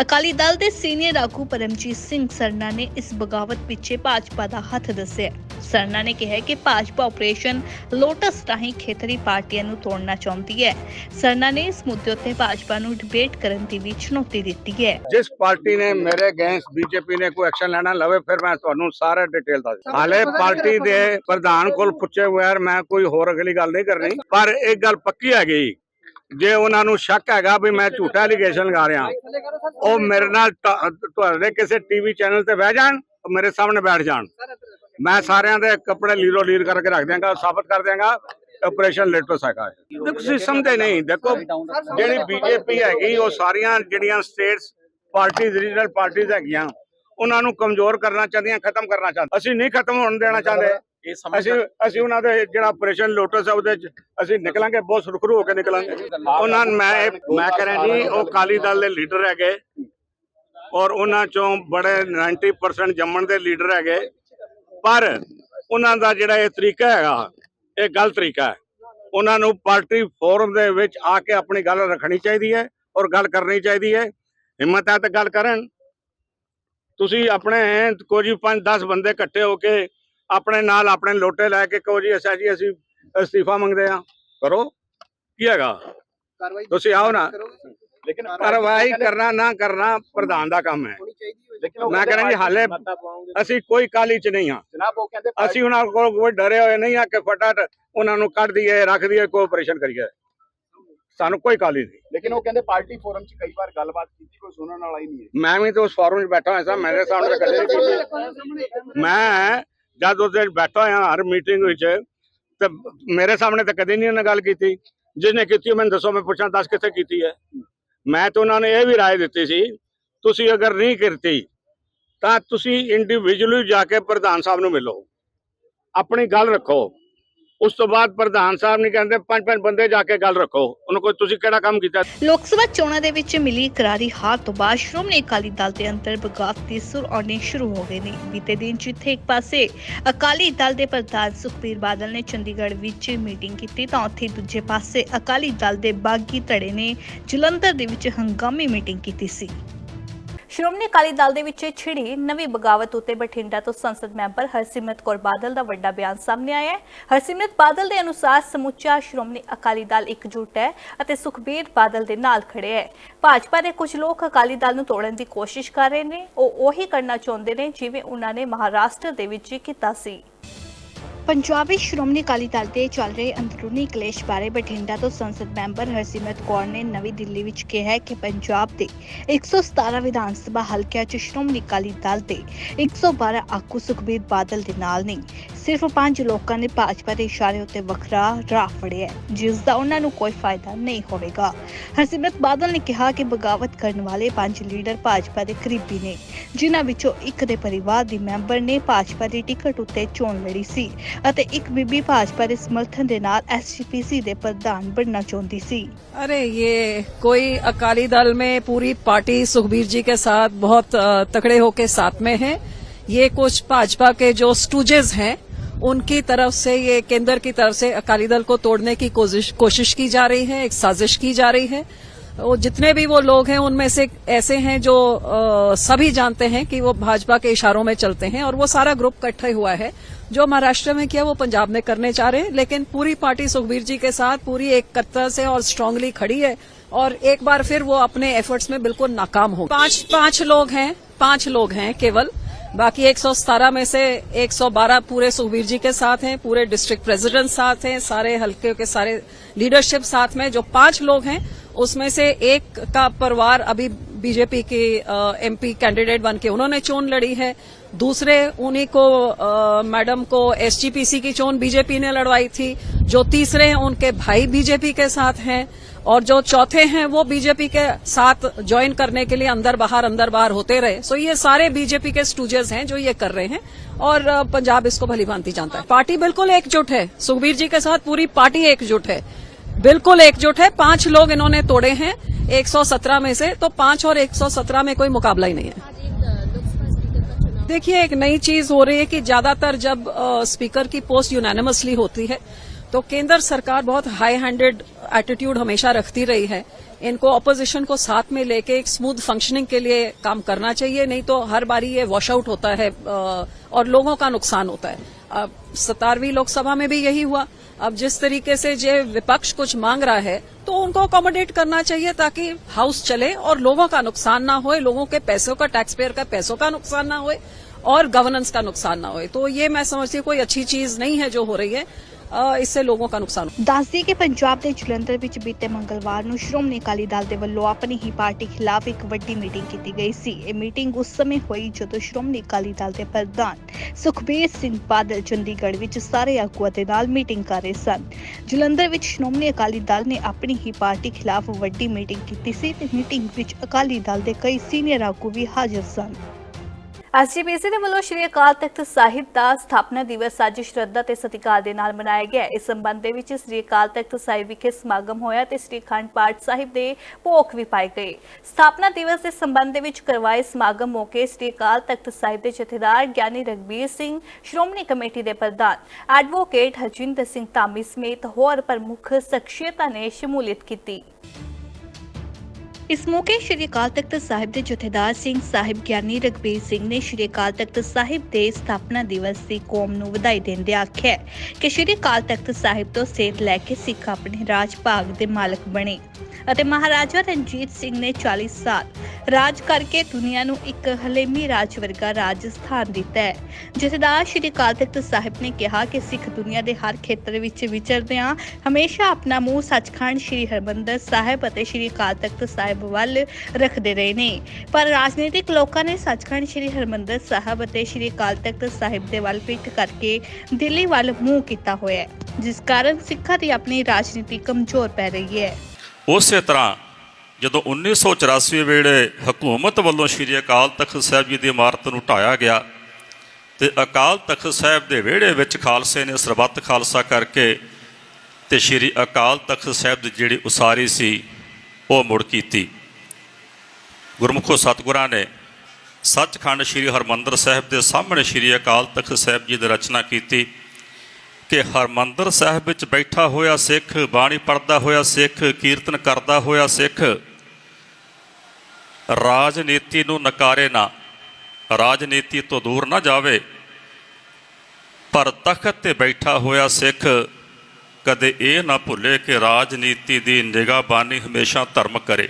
ਅਕਾਲੀ ਦਲ ਦੇ ਸੀਨੀਅਰ ਆਗੂ ਪਰਮਜੀਤ ਸਿੰਘ ਸਰਨਾ ਨੇ ਇਸ ਬਗਾਵਤ ਪਿੱਛੇ ਭਾਜਪਾ ਦਾ ਹੱਥ ਦੱਸਿਆ। ਸਰਨਾ ਨੇ ਕਿਹਾ ਕਿ ਭਾਜਪਾ ਆਪਰੇਸ਼ਨ ਲੋਟਸ ਰਾਹੀਂ ਖੇਤਰੀ ਪਾਰਟੀਆਂ ਨੂੰ ਤੋੜਨਾ ਚਾਹੁੰਦੀ ਹੈ। ਸਰਨਾ ਨੇ ਇਸ ਮੁੱਦੇ ਉੱਤੇ ਭਾਜਪਾ ਨੂੰ ਡਿਬੇਟ ਕਰਨ ਦੀ ਵੀ ਚੁਣੌਤੀ ਦਿੱਤੀ ਹੈ। ਜਿਸ ਪਾਰਟੀ ਨੇ ਮੇਰੇ ਅਗੇਂਸਟ ਬੀਜੇਪੀ ਨੇ ਕੋਈ ਐਕਸ਼ਨ ਲੈਣਾ ਲਵੇ ਫਿਰ ਮੈਂ ਤੁਹਾਨੂੰ ਸਾਰਾ ਡਿਟੇਲ ਦੱਸ। ਹਾਲੇ ਪਾਰਟੀ ਦੇ ਪ੍ਰਧਾਨ ਕੋਲ ਪੁੱਛੇ ਬਗੈਰ ਮੈਂ ਕੋਈ ਹੋਰ ਅਗਲੀ ਗੱਲ ਨਹੀਂ ਕਰਨੀ। ਪਰ ਇੱਕ ਗੱਲ ਪੱਕੀ ਹੈਗੀ। ਜੇ ਉਹਨਾਂ ਨੂੰ ਸ਼ੱਕ ਹੈਗਾ ਵੀ ਮੈਂ ਝੂਠਾ ਐਲੀਗੇਸ਼ਨ ਲਗਾ ਰਿਹਾ ਉਹ ਮੇਰੇ ਨਾਲ ਤ- ਤੁਹਾਡੇ ਕਿਸੇ ਟੀਵੀ ਚੈਨਲ ਤੇ ਬਹਿ ਜਾਣ ਮੇਰੇ ਸਾਹਮਣੇ ਬੈਠ ਜਾਣ। ਮੈਂ ਸਾਰਿਆਂ ਦੇ ਕੱਪੜੇ ਲੀਰੋ ਲੀਰ ਕਰਕੇ ਰੱਖ ਦਿਆਂਗਾ ਸਾਬਤ ਕਰ ਦਿਆਂਗਾ ਆਪਰੇਸ਼ਨ ਲੇਟੋਸ ਹੈਗਾ ਦੇਖੋ ਤੁਸੀਂ ਸਮਝਦੇ ਨਹੀਂ ਦੇਖੋ ਜਿਹੜੀ ਬੀਜੇਪੀ ਹੈਗੀ ਉਹ ਸਾਰੀਆਂ ਜਿਹੜੀਆਂ ਸਟੇਟਸ ਪਾਰਟੀਆਂ ਰੀਜਨਲ ਪਾਰਟੀਆਂ ਹੈਗੀਆਂ ਉਹਨਾਂ ਨੂੰ ਕਮਜ਼ੋਰ ਕਰਨਾ ਚਾਹੁੰਦੀਆਂ ਖਤਮ ਕਰਨਾ ਚਾਹੁੰਦੇ ਅਸੀਂ ਨਹੀਂ ਖਤਮ ਹੋਣ ਦੇਣਾ ਚਾਹੁੰਦੇ। ਅਸੀਂ ਅਸੀਂ ਉਹਨਾਂ ਦੇ ਜਿਹੜਾ ਆਪਰੇਸ਼ਨ ਲੋਟਸ ਉਹਦੇ ਚ ਅਸੀਂ ਨਿਕਲਾਂਗੇ ਬਹੁਤ ਸੁਰਖਰੂ ਹੋ ਕੇ ਨਿਕਲਾਂਗੇ। ਉਹਨਾਂ ਨੂੰ ਮੈਂ ਮੈਂ ਕਹ ਰਿਹਾ ਜੀ ਉਹ ਕਾਲੀ ਦਲ ਦੇ ਲੀਡਰ ਹੈਗੇ। ਔਰ ਉਹਨਾਂ ਚੋਂ ਬੜੇ 90% ਜੰਮਣ ਦੇ ਲੀਡਰ ਹੈਗੇ। ਪਰ ਉਹਨਾਂ ਦਾ ਜਿਹੜਾ ਇਹ ਤਰੀਕਾ ਹੈਗਾ ਇਹ ਗਲਤ ਤਰੀਕਾ ਹੈ। ਉਹਨਾਂ ਨੂੰ ਪਾਰਟੀ ਫੋਰਮ ਦੇ ਵਿੱਚ ਆ ਕੇ ਆਪਣੀ ਗੱਲ ਰੱਖਣੀ ਚਾਹੀਦੀ ਹੈ ਔਰ ਗੱਲ ਕਰਨੀ ਚਾਹੀਦੀ ਹੈ। ਹਿੰਮਤ ਹੈ ਤਾਂ ਗੱਲ ਕਰਨ। ਤੁਸੀਂ ਆਪਣੇ ਕੋਈ 5-10 ਬੰਦੇ ਇਕੱਠੇ ਹੋ ਕੇ ਆਪਣੇ ਨਾਲ ਆਪਣੇ ਲੋਟੇ ਲੈ ਕੇ ਕਹੋ ਜੀ ਅਸਾਂ ਜੀ ਅਸੀਂ ਅਸਤੀਫਾ ਮੰਗਦੇ ਆ ਕਰੋ। ਕੀ ਹੈਗਾ? ਤੁਸੀਂ ਆਓ ਨਾ। ਲੇਕਿਨ ਕਾਰਵਾਈ ਕਰਨਾ ਨਾ ਕਰਨਾ ਪ੍ਰਧਾਨ ਦਾ ਕੰਮ ਹੈ। ਮੈਂ ਕਹਿੰਦਾ ਜੀ ਹਾਲੇ ਅਸੀਂ ਕੋਈ ਕਾਲੀ ਚ ਨਹੀਂ ਹਾਂ। ਜਨਾਬ ਉਹ ਕਹਿੰਦੇ ਅਸੀਂ ਉਹਨਾਂ ਕੋਲ ਕੋਈ ਡਰੇ ਹੋਏ ਨਹੀਂ ਆ ਕਿ ਫਟਾਫਟ ਉਹਨਾਂ ਨੂੰ ਕੱਢ ਦਈਏ ਰੱਖ ਦਈਏ ਕੋਆਪਰੇਸ਼ਨ ਕਰੀਏ। ਸਾਨੂੰ ਕੋਈ ਕਾਲੀ ਨਹੀਂ। ਲੇਕਿਨ ਉਹ ਕਹਿੰਦੇ ਪਾਰਟੀ ਫੋਰਮ 'ਚ ਕਈ ਵਾਰ ਗੱਲਬਾਤ ਕੀਤੀ ਕੋਈ ਸੁਣਨ ਵਾਲਾ ਹੀ ਨਹੀਂ ਹੈ। ਮੈਂ ਵੀ ਤਾਂ ਉਸ ਫੋਰਮ 'ਚ ਬੈਠਾ ਹੋਇਆ ਸਾਂ ਮੇਰੇ ਸਾਹਮਣੇ ਕੀਤੀ ਮੈਂ ਜਦ ਉਹਦੇ 'ਚ ਬੈਠਾ ਹੋਇਆ ਹਰ ਮੀਟਿੰਗ ਵਿੱਚ ਤੇ ਮੇਰੇ ਸਾਹਮਣੇ ਤਾਂ ਕਦੇ ਨਹੀਂ ਉਹਨੇ ਗੱਲ ਕੀਤੀ। ਜਿਹਨੇ ਕੀਤੀ ਉਹ ਮੈਨੂੰ ਦੱਸੋ ਮੈਂ ਪੁੱਛਾਂ ਦੱਸ ਕਿੱਥੇ ਕੀਤੀ ਹੈ? ਮੈਂ ਤਾਂ ਉਹਨਾਂ ਨੇ ਇਹ ਵੀ ਰਾਏ ਦਿੱਤੀ ਸੀ ਤੁਸੀਂ ਅਗਰ ਨਹੀਂ ਕਰਤੀ ਤਾਂ ਤੁਸੀਂ ਇੰਡੀਵਿਜੂਅਲੀ ਜਾ ਕੇ ਪ੍ਰਧਾਨ ਸਾਹਿਬ ਨੂੰ ਮਿਲੋ। ਆਪਣੀ ਗੱਲ ਰੱਖੋ। ਉਸ ਤੋਂ ਬਾਅਦ ਪ੍ਰਧਾਨ ਸਾਹਿਬ ਨੇ ਕਹਿੰਦੇ, ਪੰਜ ਪੰਜ ਬੰਦੇ ਜਾ ਕੇ ਗੱਲ ਰੱਖੋ। ਉਹਨੂੰ ਕੋਈ ਤੁਸੀਂ ਕਿਹੜਾ ਕੰਮ ਕੀਤਾ? ਲੋਕ ਸਭਾ ਚੋਣਾਂ ਦੇ ਵਿੱਚ ਮਿਲੀ ਕਰਾਰੀ ਹਾਰ ਤੋਂ ਬਾਅਦ ਸ਼੍ਰੋਮਣੀ ਅਕਾਲੀ ਦਲ ਦੇ ਅੰਦਰ ਬਗਾਵਤ ਦੀ ਸੁਰ ਆਉਣੀ ਸ਼ੁਰੂ ਹੋ ਗਏ ਨੇ। ਬੀਤੇ ਦਿਨ ਜਿੱਥੇ ਇੱਕ ਪਾਸੇ ਅਕਾਲੀ ਦਲ ਦੇ ਪ੍ਰਧਾਨ ਸੁਖਬੀਰ ਬਾਦਲ ਨੇ ਚੰਡੀਗੜ੍ਹ ਵਿੱਚ ਮੀਟਿੰਗ ਕੀਤੀ, ਤਾਂ ਉੱਥੇ ਦੂਜੇ ਪਾਸੇ ਅਕਾਲੀ ਦਲ ਦੇ ਬਾਗੀ ਧੜੇ ਨੇ ਜਲੰਧਰ ਦੇ ਵਿੱਚ ਹੰਗਾਮੀ ਮੀਟਿੰਗ ਕੀਤੀ ਸੀ। ਸ਼੍ਰੋਮਣੀ ਅਕਾਲੀ ਦਲ ਦੇ ਵਿੱਚ ਛਿੜੀ ਨਵੀਂ ਬਗਾਵਤ ਉਤੇ ਬਠਿੰਡਾ ਤੋਂ ਸੰਸਦ ਮੈਂਬਰ ਹਰਸਿਮਰਤ ਕੌਰ ਬਾਦਲ ਦਾ ਵੱਡਾ ਬਿਆਨ ਸਾਹਮਣੇ ਆਇਆ ਹੈ। ਹਰਸਿਮਰਤ ਬਾਦਲ ਦੇ ਅਨੁਸਾਰ ਸਮੁੱਚਾ ਸ਼੍ਰੋਮਣੀ ਅਕਾਲੀ ਦਲ ਇਕਜੁੱਟ ਹੈ ਅਤੇ ਸੁਖਬੀਰ ਬਾਦਲ ਦੇ ਨਾਲ ਖੜੇ ਹੈ। ਭਾਜਪਾ ਦੇ ਕੁਝ ਲੋਕ ਅਕਾਲੀ ਦਲ ਨੂੰ ਤੋੜਨ ਦੀ ਕੋਸ਼ਿਸ਼ ਕਰ ਰਹੇ ਨੇ। ਉਹ ਉਹੀ ਕਰਨਾ ਚਾਹੁੰਦੇ ਨੇ ਜਿਵੇਂ ਉਹਨਾਂ ਨੇ ਮਹਾਰਾਸ਼ਟਰ ਦੇ ਵਿੱਚ ਕੀਤਾ ਸੀ। ਪੰਜਾਬ ਵਿੱਚ ਸ਼੍ਰੋਮਣੀ ਅਕਾਲੀ ਦਲ ਦੇ ਚੱਲ ਰਹੇ ਅੰਦਰੂਨੀ ਕਲੇਸ਼ ਬਾਰੇ ਬਠਿੰਡਾ ਤੋਂ ਸੰਸਦ ਮੈਂਬਰ ਹਰਸਿਮਰਤ ਕੌਰ ਨੇ ਨਵੀਂ ਦਿੱਲੀ ਵਿੱਚ ਕਿਹਾ ਕਿ ਪੰਜਾਬ ਦੇ 117 ਵਿਧਾਨ ਸਭਾ ਹਲਕਿਆਂ 'ਚ ਸ਼੍ਰੋਮਣੀ ਅਕਾਲੀ ਦਲ ਦੇ 112 ਆਗੂ ਸੁਖਬੀਰ ਬਾਦਲ ਦੇ ਨਾਲ ਨਹੀਂ ਸਿਰਫ ਪੰਜ ਲੋਕਾਂ ਨੇ ਭਾਜਪਾ ਦੇ ਇਸ਼ਾਰੇ ਉੱਤੇ ਵੱਖਰਾ ਰਾਹ ਫੜਿਆ ਹੈ, ਜਿਸ ਦਾ ਉਹਨਾਂ ਨੂੰ ਕੋਈ ਫਾਇਦਾ ਨਹੀਂ ਹੋਵੇਗਾ। ਹਰਸਿਮਰਤ ਬਾਦਲ ਨੇ ਕਿਹਾ ਕਿ ਬਗਾਵਤ ਕਰਨ ਵਾਲੇ ਪੰਜ ਲੀਡਰ ਭਾਜਪਾ ਦੇ ਕਰੀਬੀ ਨੇ ਜਿਨ੍ਹਾਂ ਵਿੱਚੋਂ ਇੱਕ ਦੇ ਪਰਿਵਾਰ ਦੀ ਮੈਂਬਰ ਨੇ ਭਾਜਪਾ ਦੀ ਟਿਕਟ ਉੱਤੇ ਚੋਣ ਲੜੀ ਸੀ। ਅਤੇ ਇੱਕ ਬੀਬੀ ਭਾਜਪਾ ਦੇ ਸਮਰਥਨ ਦੇ ਨਾਲ ਐਸਜੀਪੀਸੀ ਦੇ ਪ੍ਰਧਾਨ ਬਣਨਾ ਚਾਹੁੰਦੀ ਸੀ अरे ये कोई अकाली दल में पूरी पार्टी सुखबीर जी के साथ बहुत अ, तकड़े होके साथ में है ये कुछ भाजपा के जो स्टूजेज हैं उनकी तरफ से ये केंद्र की तरफ से अकाली दल को तोड़ने की कोशिश कोशिश की जा रही है एक साजिश की जा रही है वो जितने भी वो लोग हैं उनमें से ऐसे हैं जो अ, सभी जानते हैं कि वो भाजपा के इशारों में चलते हैं और वो सारा ग्रुप इकट्ठा हुआ है जो महाराष्ट्र में किया, वो पंजाब में करने चाह रहे हैं। लेकिन पूरी पार्टी सुखबीर जी के साथ, पूरी एकत्र से और स्ट्रांगली खड़ी है। और एक बार फिर वो अपने एफर्ट्स में बिल्कुल नाकाम हो पाँच पाँच लोग हैं, पाँच लोग हैं केवल। बाकी 117 में से 112 पूरे सुखबीर जी के साथ हैं, पूरे डिस्ट्रिक्ट प्रेसिडेंट साथ हैं, सारे हल्के के सारे लीडरशिप साथ में। जो पाँच लोग हैं, उसमें से एक का परिवार अभी बीजेपी की एमपी कैंडिडेट बन के उन्होंने चोन लड़ी है। दूसरे उन्हीं को अ, मैडम को एसजीपीसी की चोन बीजेपी ने लड़वाई थी जो तीसरे हैं उनके भाई बीजेपी के साथ हैं और जो चौथे हैं वो बीजेपी के साथ ज्वाइन करने के लिए अंदर बाहर अंदर बाहर होते रहे। सो ये सारे बीजेपी के स्टूजेस हैं जो ये कर रहे हैं और पंजाब इसको भली भांति जानता है। पार्टी बिल्कुल एकजुट है। सुखबीर जी के साथ पूरी पार्टी एकजुट है। बिल्कुल एकजुट है। पाँच लोग इन्होंने तोड़े हैं 117 में से तो पाँच और 117 में कोई मुकाबला ही नहीं है आज एक लोकसभा स्पीकर का चुनाव देखिए एक नई चीज़ हो रही है कि ज़्यादातर जब आ, स्पीकर की पोस्ट यूनानिमसली होती है तो केंद्र सरकार बहुत हाई हैंडेड एटीट्यूड हमेशा रखती रही है। इनको ऑपोजिशन को साथ में लेके एक स्मूथ फंक्शनिंग के लिए काम करना चाहिए नहीं तो हर बारी ये वॉश आउट होता है और लोगों का नुकसान होता है। अब सतारवीं लोकसभा में भी यही हुआ। अब जिस तरीके से जो विपक्ष कुछ मांग रहा है तो उनको अकोमोडेट करना चाहिए ताकि हाउस चले और लोगों का नुकसान ना हो लोगों के पैसों का टैक्स पेयर का पैसों का नुकसान ना हो और गवर्नेंस का नुकसान ना हो तो ये मैं समझती हूँ कोई अच्छी चीज़ नहीं है जो हो रही है। इससे लोगों का नुकसान ਦੱਸਦੀ ਕਿ ਪੰਜਾਬ ਦੇ ਜਲੰਧਰ ਵਿੱਚ ਬੀਤੇ ਮੰਗਲਵਾਰ ਨੂੰ ਸ਼੍ਰੋਮਣੀ ਅਕਾਲੀ ਦਲ ਦੇ ਵੱਲੋਂ ਆਪਣੀ ਹੀ ਪਾਰਟੀ ਖਿਲਾਫ ਇੱਕ ਵੱਡੀ ਮੀਟਿੰਗ ਕੀਤੀ ਗਈ ਸੀ ਇਹ ਮੀਟਿੰਗ ਉਸ ਸਮੇਂ ਹੋਈ ਜਦੋਂ ਸ਼੍ਰੋਮਣੀ ਅਕਾਲੀ ਦਲ ਦੇ ਪ੍ਰਧਾਨ ਸੁਖਬੀਰ ਸਿੰਘ ਬਾਦਲ ਚੰਡੀਗੜ੍ਹ ਵਿੱਚ ਸਾਰੇ ਆਗੂਆਂ ਦੇ ਨਾਲ ਮੀਟਿੰਗ ਕਰ ਰਹੇ ਸਨ ਜਲੰਧਰ ਵਿੱਚ ਸ਼੍ਰੋਮਣੀ ਅਕਾਲੀ ਦਲ ਨੇ ਆਪਣੀ ਹੀ ਪਾਰਟੀ ਖਿਲਾਫ ਵੱਡੀ ਮੀਟਿੰਗ ਕੀਤੀ ਸੀ ਤੇ ਮੀਟਿੰਗ ਵਿੱਚ ਅਕਾਲੀ ਦਲ ਦੇ ਕਈ ਸੀਨੀਅਰ ਆਗੂ ਵੀ ਹਾਜ਼ਰ ਸਨ ਐਸਜੀਪੀਸੀ ਦੇ ਵੱਲੋਂ ਸ਼੍ਰੀ ਅਕਾਲ ਤਖਤ ਸਾਹਿਬ ਦਾ ਸਥਾਪਨਾ ਦਿਵਸ ਅੱਜ ਸ਼ਰਧਾ ਤੇ ਸਤਿਕਾਰ ਦੇ ਨਾਲ ਮਨਾਇਆ ਗਿਆ ਇਸ ਸੰਬੰਧ ਦੇ ਵਿੱਚ ਸ਼੍ਰੀ ਅਕਾਲ ਤਖਤ ਸਾਹਿਬ ਵਿਖੇ ਸਮਾਗਮ ਹੋਇਆ ਤੇ ਸ਼੍ਰੀ ਅਖੰਡ ਪਾਠ ਸਾਹਿਬ ਦੇ ਭੋਗ ਵੀ ਪਾਏ ਗਏ। ਸਥਾਪਨਾ ਦਿਵਸ ਦੇ ਸੰਬੰਧ ਦੇ ਵਿੱਚ ਕਰਵਾਏ ਸਮਾਗਮ ਮੌਕੇ ਸ਼੍ਰੀ ਅਕਾਲ ਤਖਤ ਸਾਹਿਬ ਦੇ ਜਥੇਦਾਰ ਗਿਆਨੀ ਰਗਬੀਰ ਸਿੰਘ, ਸ਼੍ਰੋਮਣੀ ਕਮੇਟੀ ਦੇ ਪ੍ਰਧਾਨ ਐਡਵੋਕੇਟ ਹਰਜਿੰਦਰ ਸਿੰਘ ਧਾਮੀ ਸਮੇਤ ਹੋਰ ਪ੍ਰਮੁੱਖ ਸ਼ਖਸੀਅਤਾਂ ਨੇ ਸ਼ਮੂਲੀਅਤ ਕੀਤੀ। ਇਸ ਮੌਕੇ ਸ਼੍ਰੀ ਅਕਾਲ ਤਖਤ ਸਾਹਿਬ ਦੇ ਜਥੇਦਾਰ ਸਿੰਘ ਸਾਹਿਬ ਗਿਆਨੀ ਰਗਬੀਰ ਸਿੰਘ ਨੇ ਸ਼੍ਰੀ ਅਕਾਲ ਤਖਤ ਸਾਹਿਬ ਦੇ ਸਥਾਪਨਾ ਦਿਵਸ ਦੀ ਕੌਮ ਨੂੰ ਵਧਾਈ ਦਿੰਦੇ ਆਖਿਆ ਕਿ ਸ਼੍ਰੀ ਅਕਾਲ ਤਖਤ ਸਾਹਿਬ ਤੋਂ ਸੇਧ ਲੈ ਕੇ ਸਿੱਖ ਆਪਣੇ ਰਾਜ ਭਾਗ ਦੇ ਮਾਲਕ ਬਣੇ ਅਤੇ ਮਹਾਰਾਜਾ ਰਣਜੀਤ ਸਿੰਘ ਨੇ 40 ਸਾਲ ਰਾਜ ਕਰਕੇ ਦੁਨੀਆ ਨੂੰ ਇੱਕ ਹਲੇਮੀ ਰਾਜ ਵਰਗਾ ਰਾਜ ਸਥਾਨ ਦਿੱਤਾ ਹੈ। ਜਥੇਦਾਰ ਸ਼੍ਰੀ ਅਕਾਲ ਤਖਤ ਸਾਹਿਬ ਨੇ ਕਿਹਾ ਕਿ ਸਿੱਖ ਦੁਨੀਆ ਦੇ ਹਰ ਖੇਤਰ ਵਿੱਚ ਵਿਚਰਦਿਆਂ ਹਮੇਸ਼ਾ ਆਪਣਾ ਮੂੰਹ ਸੱਚਖੰਡ ਸ਼੍ਰੀ ਹਰਮੰਦਰ ਸਾਹਿਬ ਅਤੇ ਸ਼੍ਰੀ ਅਕਾਲ ਤਖਤ ਸਾਹਿਬ ਵੱਲ ਰੱਖਦੇ ਰਹੇ ਨੇ। ਪਰ ਰਾਜਨੀਤਿਕ ਲੋਕਾਂ ਨੇ ਸੱਚਖੰਡ ਸ਼੍ਰੀ ਹਰਮੰਦਰ ਸਾਹਿਬ ਅਤੇ ਸ਼੍ਰੀ ਅਕਾਲ ਤਖਤ ਸਾਹਿਬ ਦੇ ਵੱਲ ਪਿੱਠ ਕਰਕੇ ਦਿੱਲੀ ਵੱਲ ਮੂੰਹ ਕੀਤਾ ਹੋਇਆ ਹੈ, ਜਿਸ ਕਾਰਨ ਸਿੱਖਾਂ ਦੀ ਆਪਣੀ ਰਾਜਨੀਤੀ ਕਮਜ਼ੋਰ ਪੈ ਰਹੀ ਹੈ। ਉਸੇ ਤਰ੍ਹਾਂ ਜਦੋਂ 1984 ਵੇਲੇ ਹਕੂਮਤ ਵੱਲੋਂ ਸ਼੍ਰੀ ਅਕਾਲ ਤਖਤ ਸਾਹਿਬ ਜੀ ਦੀ ਇਮਾਰਤ ਨੂੰ ਢਾਇਆ ਗਿਆ ਤੇ ਅਕਾਲ ਤਖਤ ਸਾਹਿਬ ਦੇ ਵਿਹੜੇ ਵਿੱਚ ਖਾਲਸੇ ਨੇ ਸਰਬੱਤ ਖਾਲਸਾ ਕਰਕੇ ਤੇ ਸ਼੍ਰੀ ਅਕਾਲ ਤਖਤ ਸਾਹਿਬ ਦੀ ਜਿਹੜੀ ਉਸਾਰੀ ਸੀ ਉਹ ਮੁੜ ਕੀਤੀ। ਗੁਰਮੁਖੋ ਸਤਿਗੁਰਾਂ ਨੇ ਸੱਚਖੰਡ ਸ਼੍ਰੀ ਹਰਮੰਦਰ ਸਾਹਿਬ ਦੇ ਸਾਹਮਣੇ ਸ਼੍ਰੀ ਅਕਾਲ ਤਖਤ ਸਾਹਿਬ ਜੀ ਦੀ ਰਚਨਾ ਕੀਤੀ ਕਿ ਹਰਮੰਦਰ ਸਾਹਿਬ ਵਿੱਚ ਬੈਠਾ ਹੋਇਆ ਸਿੱਖ, ਬਾਣੀ ਪੜਦਾ ਹੋਇਆ ਸਿੱਖ, ਕੀਰਤਨ ਕਰਦਾ ਹੋਇਆ ਸਿੱਖ, ਰਾਜਨੀਤੀ ਨੂੰ ਨਕਾਰੇ ਨਾ, ਰਾਜਨੀਤੀ ਤੋਂ ਦੂਰ ਨਾ ਜਾਵੇ, ਪਰ ਤਖਤ ਤੇ ਬੈਠਾ ਹੋਇਆ ਸਿੱਖ ਕਦੇ ਇਹ ਨਾ ਭੁੱਲੇ ਕਿ ਰਾਜਨੀਤੀ ਦੀ ਨਿਗਾਹਬਾਨੀ ਹਮੇਸ਼ਾ ਧਰਮ ਕਰੇ।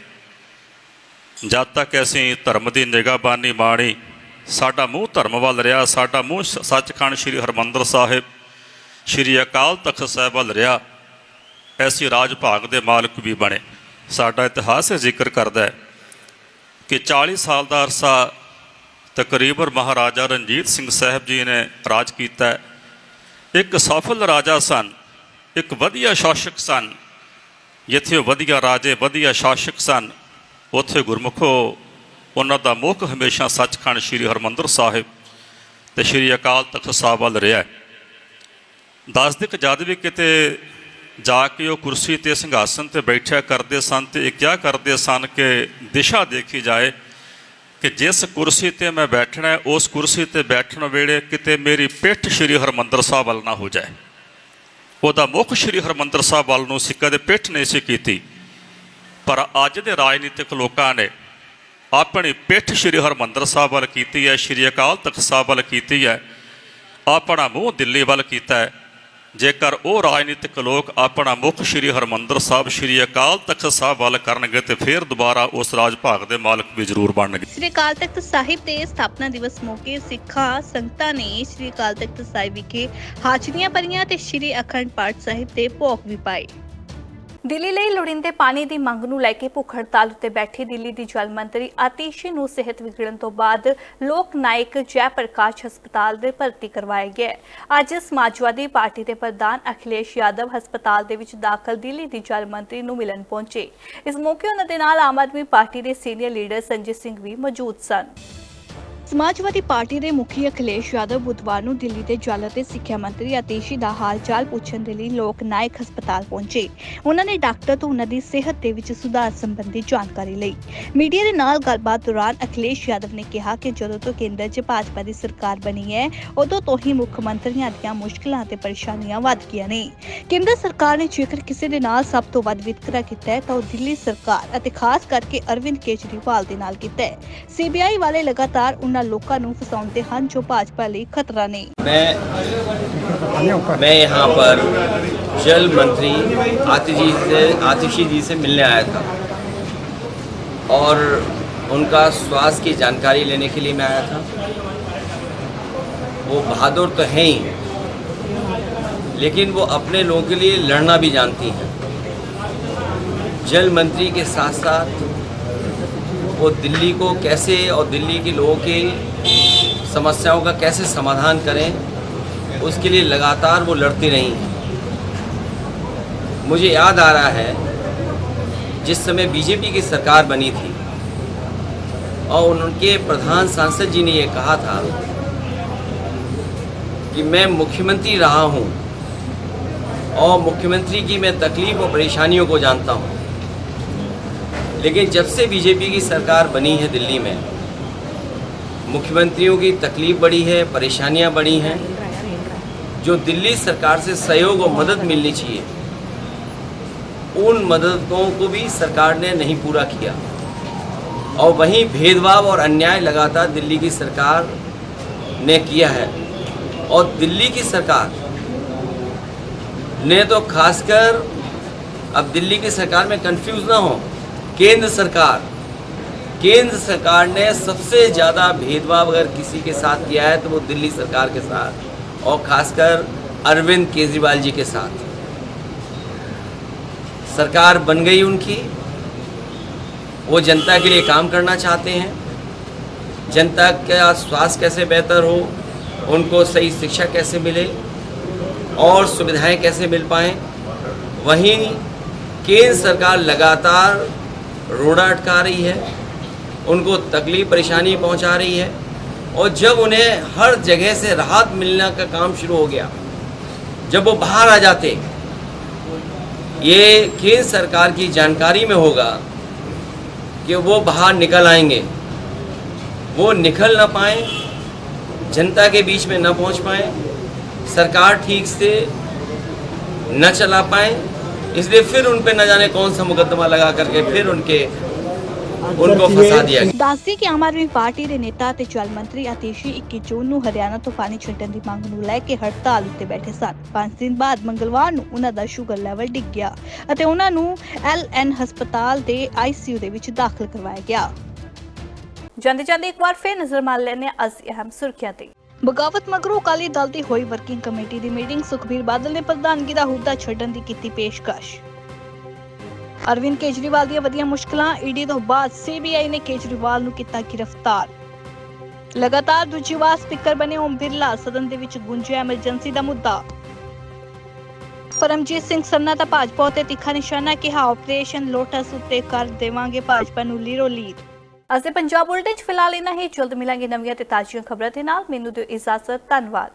ਜਦ ਤੱਕ ਅਸੀਂ ਧਰਮ ਦੀ ਨਿਗਾਹਬਾਨੀ ਮਾਣੀ, ਸਾਡਾ ਮੂੰਹ ਧਰਮ ਵੱਲ ਰਿਹਾ, ਸਾਡਾ ਮੂੰਹ ਸ- ਸੱਚਖੰਡ ਸ੍ਰੀ ਹਰਮੰਦਰ ਸਾਹਿਬ, ਸ਼੍ਰੀ ਅਕਾਲ ਤਖਤ ਸਾਹਿਬ ਵੱਲ ਰਿਹਾ, ਐਸੀ ਰਾਜ ਭਾਗ ਦੇ ਮਾਲਕ ਵੀ ਬਣੇ। ਸਾਡਾ ਇਤਿਹਾਸ ਇਹ ਜ਼ਿਕਰ ਕਰਦਾ ਹੈ ਕਿ 40 ਸਾਲ ਦਾ ਅਰਸਾ ਤਕਰੀਬਨ ਮਹਾਰਾਜਾ ਰਣਜੀਤ ਸਿੰਘ ਸਾਹਿਬ ਜੀ ਨੇ ਰਾਜ ਕੀਤਾ ਇੱਕ ਸਫਲ ਰਾਜਾ ਸਨ। ਇੱਕ ਵਧੀਆ ਸ਼ਾਸਕ ਸਨ। ਜਿੱਥੇ ਉਹ ਵਧੀਆ ਰਾਜੇ, ਵਧੀਆ ਸ਼ਾਸਕ ਸਨ, ਉੱਥੇ ਗੁਰਮੁਖੋ ਉਹਨਾਂ ਦਾ ਮੁੱਖ ਹਮੇਸ਼ਾ ਸੱਚਖੰਡ ਸ੍ਰੀ ਹਰਮੰਦਰ ਸਾਹਿਬ ਤੇ ਸ੍ਰੀ ਅਕਾਲ ਤਖਤ ਸਾਹਿਬ ਵੱਲ ਰਿਹਾ। ਦੱਸ ਦੇ ਕਿ ਜਦ ਵੀ ਕਿਤੇ ਜਾ ਕੇ ਉਹ ਕੁਰਸੀ ਤੇ ਸਿੰਘਾਸਨ ਤੇ ਬੈਠਿਆ ਕਰਦੇ ਸਨ ਤੇ ਇਹ ਕਿਹਾ ਕਰਦੇ ਸਨ ਕਿ ਦਿਸ਼ਾ ਦੇਖੀ ਜਾਏ ਕਿ ਜਿਸ ਕੁਰਸੀ ਤੇ ਮੈਂ ਬੈਠਣਾ ਉਸ ਕੁਰਸੀ ਤੇ ਬੈਠਣ ਵੇਲੇ ਕਿਤੇ ਮੇਰੀ ਪਿੱਠ ਸ੍ਰੀ ਹਰਮੰਦਰ ਸਾਹਿਬ ਵੱਲ ਨਾ ਹੋ ਜਾਏ। ਉਹਦਾ ਮੁੱਖ ਸ੍ਰੀ ਹਰਮੰਦਰ ਸਾਹਿਬ ਵੱਲ ਨੂੰ ਸੀ, ਕਦੇ ਪਿੱਠ ਨਹੀਂ ਸੀ ਕੀਤੀ। ਪਰ ਅੱਜ ਦੇ ਰਾਜਨੀਤਿਕ ਲੋਕਾਂ ਨੇ ਆਪਣੀ ਪਿੱਠ ਸ੍ਰੀ ਹਰਮੰਦਰ ਸਾਹਿਬ ਵੱਲ ਕੀਤੀ ਹੈ, ਸ੍ਰੀ ਅਕਾਲ ਤਖਤ ਸਾਹਿਬ ਵੱਲ ਕੀਤੀ ਹੈ, ਆਪਣਾ ਮੂੰਹ ਦਿੱਲੀ ਵੱਲ ਕੀਤਾ ਹੈ। ਜੇਕਰ ਉਹ ਰਾਜਨੀਤਿਕ ਲੋਕ ਆਪਣਾ ਮੁੱਖ ਸ੍ਰੀ ਹਰਮੰਦਰ ਸਾਹਿਬ, ਸ੍ਰੀ ਅਕਾਲ ਤਖਤ ਸਾਹਿਬ ਵੱਲ ਕਰਨਗੇ ਤੇ ਫਿਰ ਦੁਬਾਰਾ ਉਸ ਰਾਜ ਭਾਗ ਦੇ ਮਾਲਕ ਵੀ ਜ਼ਰੂਰ ਬਣਨਗੇ। ਸ੍ਰੀ ਅਕਾਲ ਤਖਤ ਸਾਹਿਬ ਦੇ ਸਥਾਪਨਾ ਦਿਵਸ ਮੌਕੇ ਸਿੱਖਾਂ, ਸੰਗਤਾਂ ਨੇ ਸ੍ਰੀ ਅਕਾਲ ਤਖਤ ਸਾਹਿਬ ਵਿਖੇ ਹਾਜ਼ਰੀਆਂ ਭਰੀਆਂ ਤੇ ਸ੍ਰੀ ਅਖੰਡ ਪਾਠ ਸਾਹਿਬ ਦੇ ਭੋਗ ਵੀ ਪਾਏ। ਦਿੱਲੀ ਲਈ ਲੋੜੀਂਦੇ ਪਾਣੀ ਦੀ ਮੰਗ ਨੂੰ ਲੈ ਕੇ ਭੁੱਖ ਹੜਤਾਲ ਉੱਤੇ ਬੈਠੀ ਦਿੱਲੀ ਦੀ ਜਲ ਮੰਤਰੀ ਆਤੀਸ਼ ਨੂੰ ਸਿਹਤ ਵਿਗੜਨ ਤੋਂ ਬਾਅਦ ਲੋਕ ਨਾਇਕ ਜੈ ਪ੍ਰਕਾਸ਼ ਹਸਪਤਾਲ ਦੇ ਭਰਤੀ ਕਰਵਾਇਆ ਗਿਆ ਅੱਜ ਸਮਾਜਵਾਦੀ ਪਾਰਟੀ ਦੇ ਪ੍ਰਧਾਨ ਅਖਿਲੇਸ਼ ਯਾਦਵ ਹਸਪਤਾਲ ਦੇ ਵਿੱਚ ਦਾਖਲ ਦਿੱਲੀ ਦੀ ਜਲ ਮੰਤਰੀ ਨੂੰ ਮਿਲਣ ਪਹੁੰਚੇ। ਇਸ ਮੌਕੇ ਉਹਨਾਂ ਦੇ ਨਾਲ ਆਮ ਆਦਮੀ ਪਾਰਟੀ ਦੇ ਸੀਨੀਅਰ ਲੀਡਰ ਸੰਜੇ ਸਿੰਘ ਵੀ ਮੌਜੂਦ ਸਨ। ਸਮਾਜਵਾਦੀ ਪਾਰਟੀ ਦੇ ਮੁਖੀ ਅਖਿਲੇਸ਼ ਯਾਦਵ ਬੁੱਧਵਾਰ ਨੂੰ ਦਿੱਲੀ ਦੇ ਜਲ ਅਤੇ ਸਿੱਖਿਆ ਮੰਤਰੀ ਆਤੀਸ਼ੀ ਦਾ ਹਾਲ ਪੁੱਛਣ ਦੇ ਲਈ ਲੋਕ ਨਾਇਕ ਹਸਪਤਾਲ ਪਹੁੰਚੇ। ਉਹਨਾਂ ਨੇ ਡਾਕਟਰ ਤੋਂ ਉਹਨਾਂ ਦੀ ਸਿਹਤ ਦੇ ਵਿੱਚ ਸੁਧਾਰ ਸੰਬੰਧੀ ਜਾਣਕਾਰੀ ਲਈ। ਮੀਡੀਆ ਦੇ ਨਾਲ ਗੱਲਬਾਤ ਦੌਰਾਨ ਅਖਿਲੇਸ਼ ਯਾਦਵ ਨੇ ਕਿਹਾ ਕਿ ਜਦੋਂ ਤੋਂ ਕੇਂਦਰ 'ਚ ਭਾਜਪਾ ਦੀ ਸਰਕਾਰ ਬਣੀ ਹੈ, ਉਦੋਂ ਤੋਂ ਹੀ ਮੁੱਖ ਮੰਤਰੀਆਂ ਦੀਆਂ ਮੁਸ਼ਕਲਾਂ ਤੇ ਪਰੇਸ਼ਾਨੀਆਂ ਵੱਧ ਗਈਆਂ ਨੇ। ਕੇਂਦਰ ਸਰਕਾਰ ਨੇ ਜੇਕਰ ਕਿਸੇ ਦੇ ਨਾਲ ਸਭ ਤੋਂ ਵੱਧ ਵਿਤਕਰਾ ਕੀਤਾ ਹੈ, ਤਾਂ ਉਹ ਦਿੱਲੀ ਸਰਕਾਰ ਅਤੇ ਖਾਸ ਕਰਕੇ ਅਰਵਿੰਦ ਕੇਜਰੀਵਾਲ ਦੇ ਨਾਲ ਕੀਤਾ ਹੈ। ਸੀਬੀਆਈ ਵਾਲੇ ਲਗਾਤਾਰ ਉਹਨਾਂ ਲੋਕਾਂ ਨੂੰ ਫਸਾਉਂਦੇ ਹਨ ਜੋ ਭਾਜਪਾ ਲਈ ਖਤਰਾ ਨੇ मैं मैं यहाँ पर जल मंत्री आतिशी से आतिशी जी से मिलने आया था और उनका स्वास्थ्य की जानकारी लेने के लिए मैं आया था वो बहादुर तो हैं ही लेकिन वो अपने लोगों के लिए लड़ना भी जानती हैं जल मंत्री के साथ साथ वो दिल्ली को कैसे और दिल्ली के लोगों के समस्याओं का कैसे समाधान करें, उसके लिए लगातार वो लड़ती रही। हैं मुझे याद आ रहा है, जिस समय बीजेपी की सरकार बनी थी, और उनके प्रधान सांसद जी ने ये कहा था कि मैं मुख्यमंत्री रहा हूँ, और मुख्यमंत्री की मैं तकलीफ़ और परेशानियों को जानता हूँ। लेकिन जब से बीजेपी की सरकार बनी है दिल्ली में, मुख्यमंत्रियों की तकलीफ़ बढ़ी है, परेशानियाँ बढ़ी हैं, जो दिल्ली सरकार से सहयोग और मदद मिलनी चाहिए, उन मददों को भी सरकार ने नहीं पूरा किया। और वहीं भेदभाव और अन्याय लगातार दिल्ली की सरकार ने किया है। और दिल्ली की सरकार ने तो खासकर, अब दिल्ली की सरकार में कंफ्यूज ना हो केंद्र सरकार केंद्र सरकार ने सबसे ज़्यादा भेदभाव अगर किसी के साथ किया है तो वो दिल्ली सरकार के साथ और खासकर अरविंद केजरीवाल जी के साथ। सरकार बन गई उनकी। वो जनता के लिए काम करना चाहते हैं। जनता का स्वास्थ्य कैसे बेहतर हो, उनको सही शिक्षा कैसे मिले और सुविधाएँ कैसे मिल पाएँ, वहीं केंद्र सरकार लगातार रोड़ा अटका रही है, उनको तकलीफ़, परेशानी पहुँचा रही है, और जब उन्हें हर जगह से राहत मिलने का काम शुरू हो गया, जब वो बाहर आ जाते, ये केंद्र सरकार की जानकारी में होगा कि वो बाहर निकल आएँगे। वो निकल ना पाए, जनता के बीच में न पहुँच पाए, सरकार ठीक से न चला पाए इसलिए फिर उन पे न जाने कौन सा मुकदमा लगा करके फिर उनके उनको फंसा दिया गया ਦੱਸਦੀ ਕਿ ਆਮ ਆਦਮੀ ਪਾਰਟੀ ਦੇ ਨੇਤਾ ਤੇ ਜਲ ਮੰਤਰੀ ਆਤੀਸ਼ੀ 21 ਜੂਨ ਨੂੰ ਹਰਿਆਣਾ ਤੋਂ ਪਾਣੀ ਛੱਡਣ ਦੀ ਮੰਗ ਨੂੰ ਲੈ ਕੇ ਹੜਤਾਲ ਉੱਤੇ ਬੈਠੇ ਸਨ 5 ਦਿਨ ਬਾਅਦ ਮੰਗਲਵਾਰ ਨੂੰ ਉਹਨਾਂ ਦਾ ਸ਼ੂਗਰ ਲੈਵਲ ਡਿੱਗ ਗਿਆ ਅਤੇ ਉਹਨਾਂ ਨੂੰ ਐਲਐਨ ਹਸਪਤਾਲ ਦੇ ਆਈਸੀਯੂ ਦੇ ਵਿੱਚ ਦਾਖਲ ਕਰਵਾਇਆ ਗਿਆ ਜਾਂਦੇ ਜਾਂਦੇ ਇੱਕ ਵਾਰ ਫੇਰ ਨਜ਼ਰ ਮਾਰ ਲੈਣੇ ਅੱਜ ਦੀ ਅਹਿਮ ਸੁਰਖੀਆਂ ਤੇ ਬਗਾਵਤ ਮਗਰੋਂ ਅਕਾਲੀ ਦਲ ਦੀ ਹੋਈ ਵਰਕਿੰਗ ਕਮੇਟੀ ਦੀ ਮੀਟਿੰਗ ਸੁਖਬੀਰ ਬਾਦਲ ਨੇ ਪ੍ਰਧਾਨਗੀ ਦਾ ਅਹੁਦਾ ਛੱਡਣ ਦੀ ਕੀਤੀ ਪੇਸ਼ਕਸ਼। ਅਰਵਿੰਦ ਕੇਜਰੀਵਾਲ ਦੀਆਂ ਵਧੀਆਂ ਮੁਸ਼ਕਲਾਂ, ਈਡੀ ਤੋਂ ਬਾਅਦ ਸੀਬੀਆਈ ਨੇ ਕੇਜਰੀਵਾਲ ਨੂੰ ਕੀਤਾ ਗ੍ਰਿਫਤਾਰ। ਲਗਾਤਾਰ ਦੂਜੀ ਵਾਰ ਸਪੀਕਰ ਬਣੇ ਓਮ ਬਿਰਲਾ, ਸਦਨ ਦੇ ਵਿੱਚ ਗੁੰਜਿਆ ਐਮਰਜੈਂਸੀ ਦਾ ਮੁੱਦਾ। ਪਰਮਜੀਤ ਸਿੰਘ ਸੰਨਾ ਦਾ ਭਾਜਪਾ ਉਤੇ ਤਿੱਖਾ ਨਿਸ਼ਾਨਾ ਕਿਹਾ ਆਪਰੇਸ਼ਨ ਲੋਟਸ ਉੱਤੇ ਕਰ ਦੇਵਾਂਗੇ ਭਾਜਪਾ ਨੂੰ ਲੀਰੋ ਲੀਰ ਅੱਜ ਦੇ ਪੰਜਾਬ ਬੁਲੇਟਿਨ ਚ ਫਿਲਹਾਲ ਇਨਾ ਹੀ। ਜਲਦ ਮਿਲਾਂਗੇ ਨਵੀਆਂ ਤੇ ਤਾਜ਼ੀਆਂ ਖਬਰਾਂ ਦੇ ਨਾਲ। ਮੈਨੂੰ ਦਿਓ ਇਜਾਜ਼ਤ। ਧੰਨਵਾਦ।